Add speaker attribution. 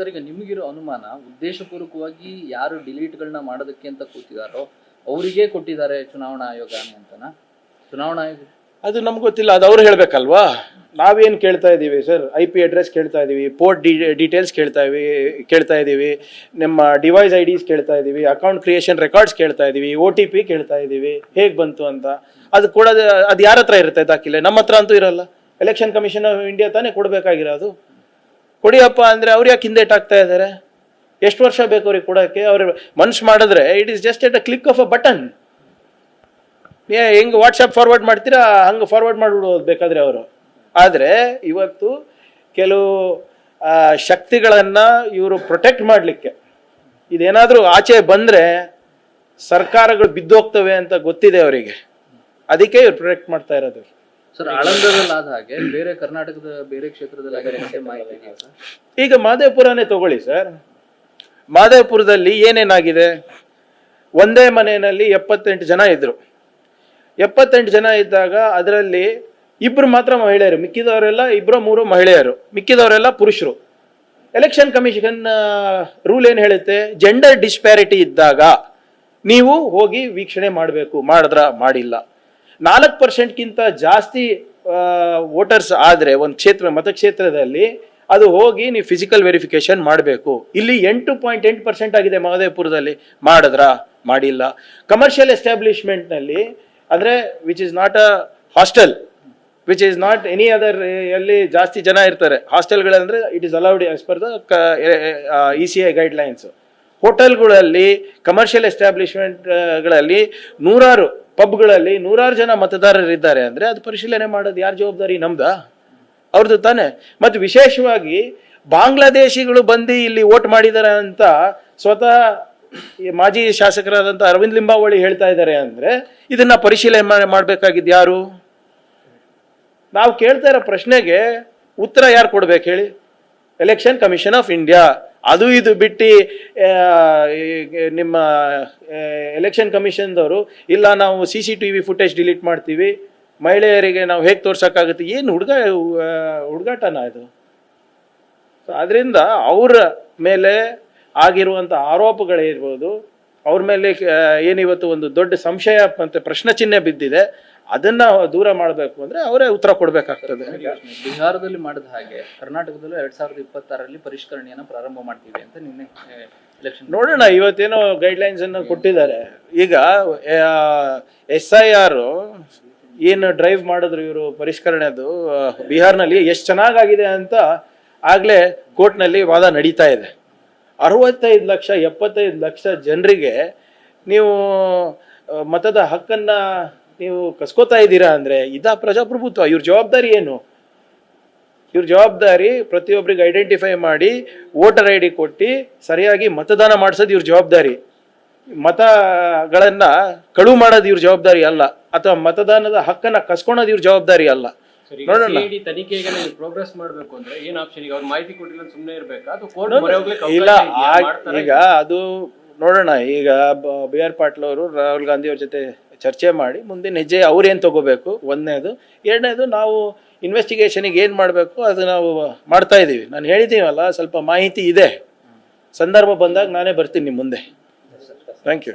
Speaker 1: Sir ಈಗ ನಿಮಗಿರೋ ಅನುಮಾನ, ಉದ್ದೇಶಪೂರ್ವಕವಾಗಿ ಯಾರು ಡಿಲೀಟ್ಗಳನ್ನ ಮಾಡೋದಕ್ಕೆ ಅಂತ ಕೂತಿದಾರೋ, ಅವರಿಗೆ ಕೊಟ್ಟಿದ್ದಾರೆ ಚುನಾವಣಾ ಆಯೋಗ ಅಂತನಾ ಚುನಾವಣಾ ಆಯೋಗ
Speaker 2: ಅದು ನಮ್ಗೆ ಗೊತ್ತಿಲ್ಲ, ಅದು ಅವ್ರು ಹೇಳಬೇಕಲ್ವಾ? ನಾವೇನು ಕೇಳ್ತಾ ಇದ್ದೀವಿ ಸರ್? ಐ ಪಿ ಅಡ್ರೆಸ್ ಕೇಳ್ತಾ ಇದ್ದೀವಿ ಪೋರ್ಟ್ ಡಿ ಡೀಟೇಲ್ಸ್ ಕೇಳ್ತಾ ಇವಿ, ಕೇಳ್ತಾ ಇದ್ದೀವಿ, ನಿಮ್ಮ ಡಿವೈಸ್ ಐ ಡಿಸ್ ಕೇಳ್ತಾ ಇದ್ದೀವಿ ಅಕೌಂಟ್ ಕ್ರಿಯೇಷನ್ ರೆಕಾರ್ಡ್ಸ್ ಕೇಳ್ತಾ ಇದ್ದೀವಿ ಒ ಟಿ ಪಿ ಕೇಳ್ತಾ ಇದ್ದೀವಿ, ಹೇಗೆ ಬಂತು ಅಂತ. ಅದು ಕೂಡ, ಅದು ಯಾರ ಹತ್ರ ಇರುತ್ತೆ ದಾಖಲೆ? ನಮ್ಮ ಹತ್ರ ಅಂತೂ ಇರಲ್ಲ. ಎಲೆಕ್ಷನ್ ಕಮಿಷನ್ ಆಫ್ ಇಂಡಿಯಾ ತಾನೇ ಕೊಡಬೇಕಾಗಿರೋದು. ಕೊಡಿಯಪ್ಪ ಅಂದರೆ ಅವ್ರು ಯಾಕೆ ಹಿಂದೇಟಾಗ್ತಾ ಇದ್ದಾರೆ ಎಷ್ಟು ವರ್ಷ ಬೇಕು ಅವ್ರಿಗೆ ಕೊಡೋಕ್ಕೆ? ಅವ್ರ ಮನ್ಸು ಮಾಡಿದ್ರೆ it is just at a click of a button ಏ, ಹೆಂಗೆ ವಾಟ್ಸಪ್ ಫಾರ್ವರ್ಡ್ ಮಾಡ್ತೀರಾ? ಹಂಗೆ ಫಾರ್ವರ್ಡ್ ಮಾಡಿಬಿಡೋದು ಬೇಕಾದ್ರೆ ಅವರು. ಆದರೆ ಇವತ್ತು ಕೆಲವು ಶಕ್ತಿಗಳನ್ನು ಇವರು ಪ್ರೊಟೆಕ್ಟ್ ಮಾಡಲಿಕ್ಕೆ. ಇದೇನಾದರೂ ಆಚೆ ಬಂದರೆ ಸರ್ಕಾರಗಳು ಬಿದ್ದೋಗ್ತವೆ ಅಂತ ಗೊತ್ತಿದೆ ಅವರಿಗೆ. ಅದಕ್ಕೆ ಇವ್ರು ಪ್ರೊಟೆಕ್ಟ್ ಮಾಡ್ತಾ ಇರೋದು.
Speaker 1: ಸರ್ ಆಳಂದದಲ್ಲಿ ಆದ ಹಾಗೆ ಬೇರೆ ಕರ್ನಾಟಕದ ಬೇರೆ ಕ್ಷೇತ್ರದಲ್ಲಿ ಮಾಹಿತಿ
Speaker 2: ಈಗ ಮಾದೇಪುರನೇ ತಗೊಳ್ಳಿ ಸರ್. ಮಾದೇಪುರದಲ್ಲಿ ಏನೇನಾಗಿದೆ? ಒಂದೇ ಮನೆಯಲ್ಲಿ ಎಪ್ಪತ್ತೆಂಟು ಜನ ಇದ್ರು. ಎಪ್ಪತ್ತೆಂಟು ಜನ ಇದ್ದಾಗ ಅದರಲ್ಲಿ ಇಬ್ರು ಮಾತ್ರ ಮಹಿಳೆಯರು, ಮಿಕ್ಕಿದವರೆಲ್ಲ ಇಬ್ಬರು ಮೂರು ಮಹಿಳೆಯರು, ಮಿಕ್ಕಿದವರೆಲ್ಲ ಪುರುಷರು. ಎಲೆಕ್ಷನ್ ಕಮಿಷನ್ ರೂಲ್ ಏನು ಹೇಳುತ್ತೆ? ಜೆಂಡರ್ ಡಿಸ್ಪ್ಯಾರಿಟಿ ಇದ್ದಾಗ ನೀವು ಹೋಗಿ ವೀಕ್ಷಣೆ ಮಾಡಬೇಕು, ಮಾಡಿದ್ರ, ಮಾಡಿಲ್ಲ. ನಾಲ್ಕು ಪರ್ಸೆಂಟ್ಗಿಂತ ಜಾಸ್ತಿ ವೋಟರ್ಸ್ ಆದರೆ ಒಂದು ಕ್ಷೇತ್ರ, ಮತಕ್ಷೇತ್ರದಲ್ಲಿ ಅದು ಹೋಗಿ ನೀವು ಫಿಸಿಕಲ್ ವೆರಿಫಿಕೇಶನ್ ಮಾಡಬೇಕು. ಇಲ್ಲಿ ಎಂಟು ಪಾಯಿಂಟ್ ಎಂಟು ಪರ್ಸೆಂಟ್ ಆಗಿದೆ ಮಹದೇವಪುರದಲ್ಲಿ. ಮಾಡಿದ್ರ? ಮಾಡಿಲ್ಲ. ಕಮರ್ಷಿಯಲ್ ಎಸ್ಟಾಬ್ಲಿಷ್ಮೆಂಟ್ನಲ್ಲಿ ಅಂದರೆ which is not a hostel which is not any other ಅಲ್ಲಿ ಜಾಸ್ತಿ ಜನ ಇರ್ತಾರೆ. ಹಾಸ್ಟೆಲ್ಗಳಂದ್ರೆ it is allowed as per the E C I guidelines ಹೋಟೆಲ್ಗಳಲ್ಲಿ ಕಮರ್ಷಿಯಲ್ ಎಸ್ಟಾಬ್ಲಿಷ್ಮೆಂಟ್ಗಳಲ್ಲಿ ನೂರಾರು ಪಬ್ಗಳಲ್ಲಿ ನೂರಾರು ಜನ ಮತದಾರರಿದ್ದಾರೆ ಅಂದರೆ ಅದು ಪರಿಶೀಲನೆ ಮಾಡೋದು ಯಾರ ಜವಾಬ್ದಾರಿ? ನಮ್ದಾ? ಅವ್ರದ್ದು ತಾನೆ. ಮತ್ತು ವಿಶೇಷವಾಗಿ ಬಾಂಗ್ಲಾದೇಶಿಗಳು ಬಂದು ಇಲ್ಲಿ ವೋಟ್ ಮಾಡಿದ್ದಾರೆ ಅಂತ ಸ್ವತಃ ಮಾಜಿ ಶಾಸಕರಾದಂಥ ಅರವಿಂದ್ ಲಿಂಬಾವಳಿ ಹೇಳ್ತಾ ಇದ್ದಾರೆ ಅಂದರೆ ಇದನ್ನ ಪರಿಶೀಲನೆ ಮಾಡಬೇಕಾಗಿದ್ದು ಯಾರು? ನಾವು ಕೇಳ್ತಾ ಇರೋ ಪ್ರಶ್ನೆಗೆ ಉತ್ತರ ಯಾರು ಕೊಡ್ಬೇಕು ಹೇಳಿ? Election commission of India. ಅದು ಇದು ಬಿಟ್ಟು ನಿಮ್ಮ ಎಲೆಕ್ಷನ್ ಕಮಿಷನ್ದವರು ಇಲ್ಲ, ನಾವು C C T V footage delete ಮಾಡ್ತೀವಿ. ಮಹಿಳೆಯರಿಗೆ ನಾವು ಹೇಗೆ ತೋರ್ಸೋಕ್ಕಾಗುತ್ತೆ? ಏನು ಹುಡುಗ ಹುಡುಗಾಟನ ಇದು? ಅದರಿಂದ ಅವರ ಮೇಲೆ ಆಗಿರುವಂಥ ಆರೋಪಗಳಿರ್ಬೋದು ಅವ್ರ ಮೇಲೆ ಏನಿವತ್ತು ಒಂದು ದೊಡ್ಡ ಸಂಶಯ ಮತ್ತು ಪ್ರಶ್ನೆ ಚಿಹ್ನೆ ಬಿದ್ದಿದೆ. ಅದನ್ನ ದೂರ ಮಾಡಬೇಕು ಅಂದ್ರೆ ಅವರೇ ಉತ್ತರ ಕೊಡಬೇಕಾಗ್ತದೆ.
Speaker 1: ಬಿಹಾರದಲ್ಲಿ ಮಾಡಿದ ಹಾಗೆ, ಕರ್ನಾಟಕದಲ್ಲೂ ಎರಡ್ ಸಾವಿರದ ಇಪ್ಪತ್ತಾರರಲ್ಲಿ ಪರಿಷ್ಕರಣೆಯನ್ನು ಪ್ರಾರಂಭ ಮಾಡ್ತೀವಿ ಅಂತ ನಿನ್ನೆ
Speaker 2: ನೋಡೋಣ, ಇವತ್ತೇನೋ ಗೈಡ್ಲೈನ್ಸ್ ಅನ್ನು ಕೊಟ್ಟಿದ್ದಾರೆ. ಈಗ ಎಸ್ ಐ ಆರ್ ಏನು ಡ್ರೈವ್ ಮಾಡಿದ್ರು ಇವರು ಪರಿಷ್ಕರಣೆದು ಬಿಹಾರ್ನಲ್ಲಿ ಎಷ್ಟು ಚೆನ್ನಾಗಾಗಿದೆ ಅಂತ ಆಗಲೇ ಕೋರ್ಟ್ನಲ್ಲಿ ವಾದ ನಡೀತಾ ಇದೆ. ಅರವತ್ತೈದು ಲಕ್ಷ, ಎಪ್ಪತ್ತೈದು ಲಕ್ಷ ಜನರಿಗೆ ನೀವು ಮತದ ಹಕ್ಕನ್ನು ನೀವು ಕಸ್ಕೋತಾ ಇದ್ದೀರಾ ಅಂದರೆ, ಇದ ಪ್ರಜಾಪ್ರಭುತ್ವ, ಇವ್ರ ಜವಾಬ್ದಾರಿ ಏನು? ಇವ್ರ ಜವಾಬ್ದಾರಿ ಪ್ರತಿಯೊಬ್ಬರಿಗೆ ಐಡೆಂಟಿಫೈ ಮಾಡಿ ವೋಟರ್ ಐ ಡಿ ಕೊಟ್ಟು ಸರಿಯಾಗಿ ಮತದಾನ ಮಾಡಿಸೋದು ಇವ್ರ ಜವಾಬ್ದಾರಿ. ಮತಗಳನ್ನ ಕಳುವು ಮಾಡೋದು ಇವ್ರ ಜವಾಬ್ದಾರಿ ಅಲ್ಲ. ಅಥವಾ ಮತದಾನದ ಹಕ್ಕನ್ನ ಕಸ್ಕೊಳೋದು ಇವ್ರ ಜವಾಬ್ದಾರಿ ಅಲ್ಲ. ನೋಡೋಣ.
Speaker 3: ಸಿಐಡಿ ತನಿಖೆಗೆ ನೀವು ಪ್ರೋಗ್ರೆಸ್ ಮಾಡ್ಬೇಕು ಅಂದ್ರೆ ಏನ್ ಆಪ್ಷನ್ ಈಗ ಅವ್ರ ಮಾಹಿತಿ ಕೊಟ್ಟಿಲ್ಲ ಸುಮ್ನೆ ಇರ್ಬೇಕಾ? ಅದು ಕೋರ್ಟ್ ಮೊರೆ ಹೋಗ್ಲಿಕ್ಕೆ
Speaker 2: ಇಲ್ಲ? ಈಗ ಅದು ನೋಡೋಣ. ಈಗ ಬಿ ಆರ್ ಪಾಟೀಲ್ ಅವರು ರಾಹುಲ್ ಗಾಂಧಿ ಅವ್ರ ಜೊತೆ ಚರ್ಚೆ ಮಾಡಿ ಮುಂದಿನ ಹೆಜ್ಜೆ ಅವ್ರೇನು ತಗೋಬೇಕು? ಒಂದನೇದು. ಎರಡನೇದು, ನಾವು ಇನ್ವೆಸ್ಟಿಗೇಷನಿಗೆ ಏನು ಮಾಡಬೇಕು? ಅದು ನಾವು ಮಾಡ್ತಾ ಇದ್ದೀವಿ. ನಾನು ಹೇಳಿದ್ದೀವಲ್ಲ ಸ್ವಲ್ಪ ಮಾಹಿತಿ ಇದೆ. ಸಂದರ್ಭ ಬಂದಾಗ ನಾನೇ ಬರ್ತೀನಿ ನಿಮ್ಮ ಮುಂದೆ. Thank you